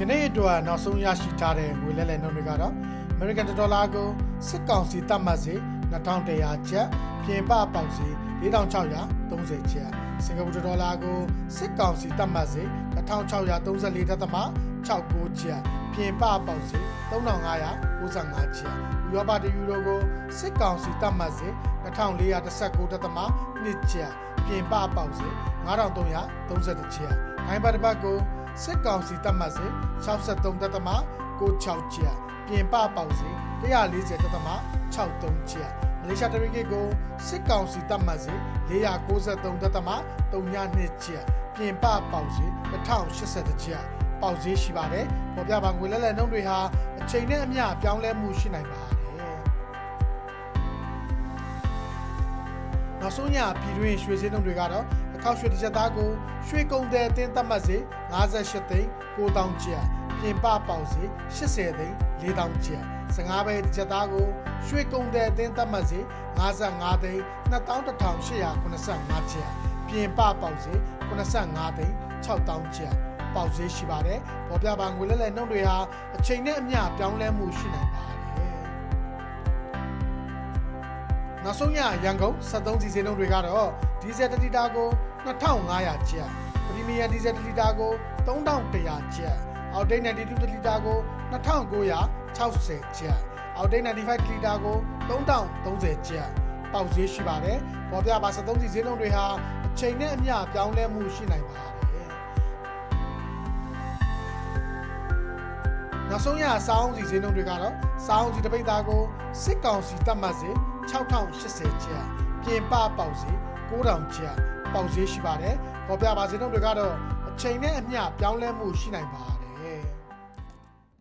ကနေ့အတွက်နောက်ဆုံးရရှိထားတဲ့ငွေလဲလှယ်နှုန်းတွေကတော့ American Dollar ကိုစစ်ကောင်စီတတ်မှတ်စေ2100ကျပ်ပြင်ပပေါက်စေ4630ကျပ်စင်ကာပူဒေါ်လာကိုစစ်ကောင်စီတတ်မှတ်စေ1634ဒသမ69ကျပ်ပြင်ပပေါက်စေ3595ကျပ်ဥရောပတယူရိုကိုစစ်ကောင်စီတတ်မှတ်စေ2419ဒသမ2ကျပ်ပြင်ပပေါက်စေ9330ကျပ်ဒိုင်ဘတ်တစ်ပတ်ကို စစ်ကောင်စီတပ်မှတ်စေ63တက်သမ66ကျပ်ပြင်ပပေါက်စေ140တက်သမ63ကျပ်မလေးရှားတရီဂစ်ကိုစစ်ကောင်စီတပ်မှတ်စေ493တက်သမ32ကျပ်ပြင်ပပေါက်စေ1080ကျပ်ပေါက်ဈေးရှိပါတယ်ပေါ်ပြပါငွေလဲလှယ်နှုန်းတွေဟာအချိန်နဲ့အမျှပြောင်းလဲမှုရှိနိုင်ပါတယ်နောက်ဆုံးညပြည်တွင်းရွှေစင်းနှုန်းတွေကတော့ အခောက်ရွှေတစ်ချက်သားကိုရွှေကုံတဲ့အတင်းသတ်မှတ်စေ58သိန်း9000ကျပ်ပြင်ပပေါက်စေ80သိန်း4000ကျပ်15ပဲတစ်ချက်သားကိုရွှေကုံတဲ့အတင်းသတ်မှတ်စေ55သိန်း2185ကျပ်ပြင်ပပေါက်စေ85သိန်း6000ကျပ်ပေါက်ဈေးရှိပါတယ်ပေါ်ပြပါငွေလဲလှယ်နှုန်းတွေဟာအချိန်နဲ့အမျှပြောင်းလဲမှုရှိနိုင်ပါတယ် နောက်ဆုံးရရန်ကုန်73စီစဉ်လုံးတွေကတော့ဒီဇယ်တစ်လီတာကို2500ကျပ်ပရီမီယာဒီဇယ်တစ်လီတာကို3100ကျပ်အောက်ဒိတ်92တစ်လီတာကို2960ကျပ်အောက်ဒိတ်95တစ်လီတာကို3030ကျပ်ပေါက်ဈေးရှိပါတယ်ပေါ်ပြပါ73စီစဉ်လုံးတွေဟာအချိန်နဲ့အမျှပြောင်းလဲမှုရှိနိုင်ပါတယ် နောက်ဆုံးရစောင်းစီဈေးနှုန်းတွေကတော့စောင်းစီတစ်ပိတ်သားကိုစစ်ကောင်စီတတ်မှတ်စေ6080ကျပ်ပြင်ပပေါက်စေ9000ကျပ်ပေါက်ဈေးရှိပါတယ်။ပေါ်ပြပါဈေးနှုန်းတွေကတော့အချိန်နဲ့အမျှပြောင်းလဲမှုရှိနိုင်ပါတယ်